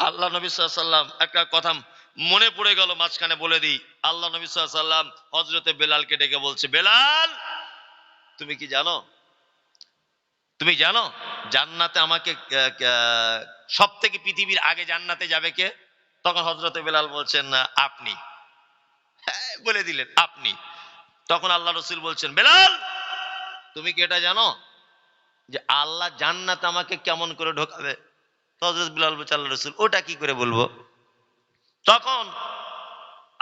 আল্লাহ নবী সাল্লাম একটা কথা মনে পড়ে গেল মাঝখানে বলে দিই। আল্লাহ নবী সাল্লাম হজরতে বেলালকে ডেকে বলছে বেলাল তুমি কি জানো? তুমি জানো জান্নাতে আমাকে সব থেকে পৃথিবীর আগে জান্নাতে যাবে কে? তখন হজরতে বেলাল বলছেন "না, আপনি। হ্যাঁ, বলে দিলেন আপনি। তখন আল্লাহ রসুল বলছেন বেলাল তুমি কি এটা জানো যে আল্লাহ জান্নাত আমাকে কেমন করে ঢোকাবে? তো হযরত বিলাল আল্লাহ রসুল, ওটা কি করে বলব? তখন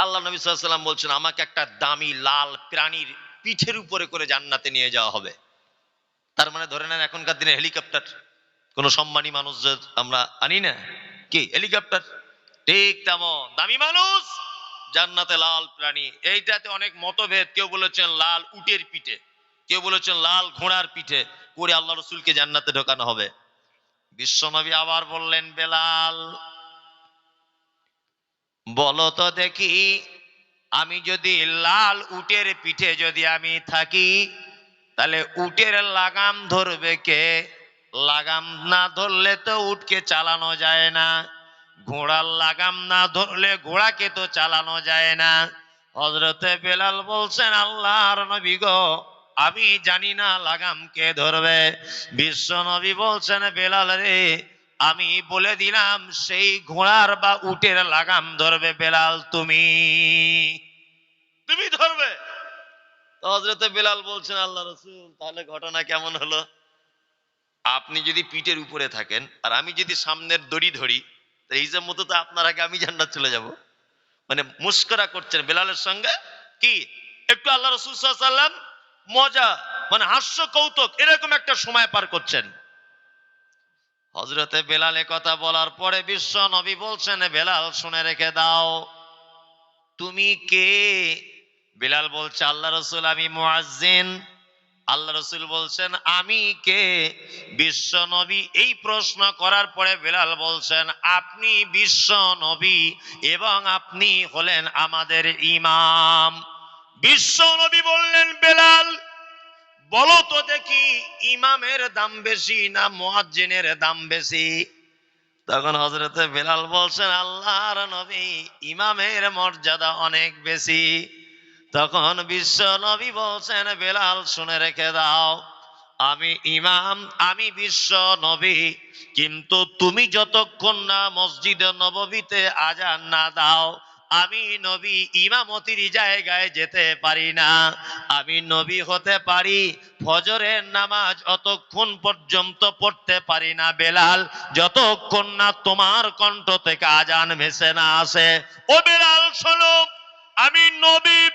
আল্লাহ নবী সাল্লাম বলছেন, আমাকে একটা দামি লাল প্রাণীর পিঠের উপরে করে জান্নাতে নিয়ে যাওয়া হবে। তার মানে ধরে নেন, এখনকার দিনে হেলিকপ্টার, কোন সম্মানী মানুষ আমরা আনি না। কি, হেলিকপ্টার? ঠিক তেমন। দামি মানুষ, জান্নাতে লাল প্রাণী। এইটাতে অনেক মতভেদ। কেউ বলেছেন লাল উটের পিঠে, কেউ বলেছেন লাল ঘোড়ার পিঠে, করে আল্লাহ রসুলকে জান্নাতে ঢোকানো হবে। বিশ্বনবী আবার বললেন, বেলাল, বলো তো দেখি, আমি যদি লাল উটের পিঠে যদি আমি থাকি, তাহলে উটের লাগাম ধরবে কে? লাগাম না ধরলে তো উটকে চালানো যায় না। ঘোড়ার লাগাম না ধরলে ঘোড়াকে তো চালানো যায় না। হজরতে বেলাল বলছেন, আল্লাহর নবী গো আমি জানি না লাগাম কে ধরবে। বিশ্ব নবী বলছেন, বেলাল রে, আমি বলে দিলাম, সেই ঘোড়ার বা উটের লাগাম ধরবে বেলাল তুমি। তুমি ধরবে। তো হজরতে বেলাল বলছেন, আল্লাহ রসুল, তাহলে ঘটনা কেমন হলো? আপনি যদি পিঠের উপরে থাকেন, আর আমি যদি সামনের দড়ি ধরি যে মতো তো আপনার আগে আমি জান্নাত চলে যাব। মানে মুস্করা করছেন বেলালের সঙ্গে। কি? একটু আল্লাহ রসুল সাল্লাম মজা মানে হাস্য কৌতুক, এরকম একটা সময় পার করছেন। হজরতে বেলালে কথা বলার পরে বিশ্ব নবী বলছেন, বেলাল, শুনে রেখে দাও। তুমি কে? বেলাল বলছে, আল্লাহ রসুল, আমি মুয়াজ্জিন আল্লাহ রসুল বলছেন, আমি কে? বিশ্ব নবী এই প্রশ্ন করার পরে বেলাল বলছেন, আপনি বিশ্ব নবী এবং আপনি হলেন আমাদের ইমাম। বিশ্ব নবী বললেন বেলাল বলো তো দেখি, ইমামের দাম বেশি না মুয়াজ্জিনের দাম বেশি? তখন হজরতে বেলাল বলছেন, আল্লাহর নবী ইমামের মর্যাদা অনেক বেশি। তখন বিশ্ব নবী বলছেন, বেলাল, শুনে রেখে দাও, আমি ইমাম, আমি বিশ্ব নবী, কিন্তু তুমি যতক্ষণ না মসজিদ নববীতে আজান না দাও আমি নবী ইমামতির জায়গায় যেতে পারি না। আমি নবী হতে পারি, ফজরের নামাজ অতক্ষণ পর্যন্ত পড়তে পারি না বেলাল। যতক্ষণ না তোমার কণ্ঠ থেকে আজান ভেসে না আসে। ও বেলাল, শোনো, আমি নবী,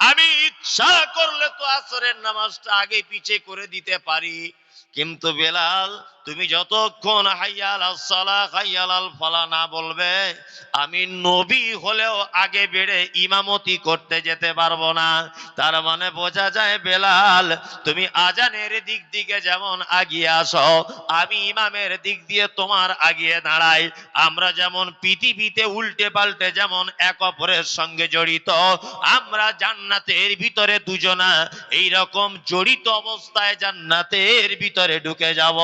আমি ইচ্ছা করলে তো আসরের নামাজটা আগে পিছে করে দিতে পারি। কিন্তু বেলাল, তুমি যতক্ষণ হাইয়াল সালা, হাইয়াল আল ফালা না বলবে, আমি নবী হলেও আগে বেড়ে ইমামতি করতে যেতে পারব না। তার মানে বোঝা যায় বেলাল, তুমি আজানের দিক দিকে যেমন আগিয়ে আসো, আমি ইমামের দিক দিয়ে তোমার আগিয়ে দাঁড়াই। আমরা যেমন পৃথিবীতে উল্টে পাল্টে যেমন এক অপরের সঙ্গে জড়িত, আমরা জান্নাতের ভিতরে দুজনা এই রকম জড়িত অবস্থায় জান্নাতের ভিতরে ঢুকে যাব।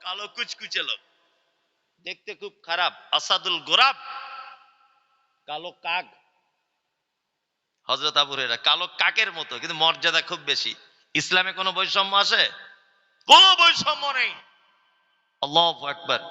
কালো কুচকুচে লোক। দেখতে খুব খারাপ। আসাদুল গোরাব, কালো কাক। হজরত আবু হুরায়রা, কালো কাকের মতো, কিন্তু মর্যাদা খুব বেশি। ইসলামে কোনো বৈষম্য আছে? কোনো বৈষম্য নেই। আল্লাহু আকবার।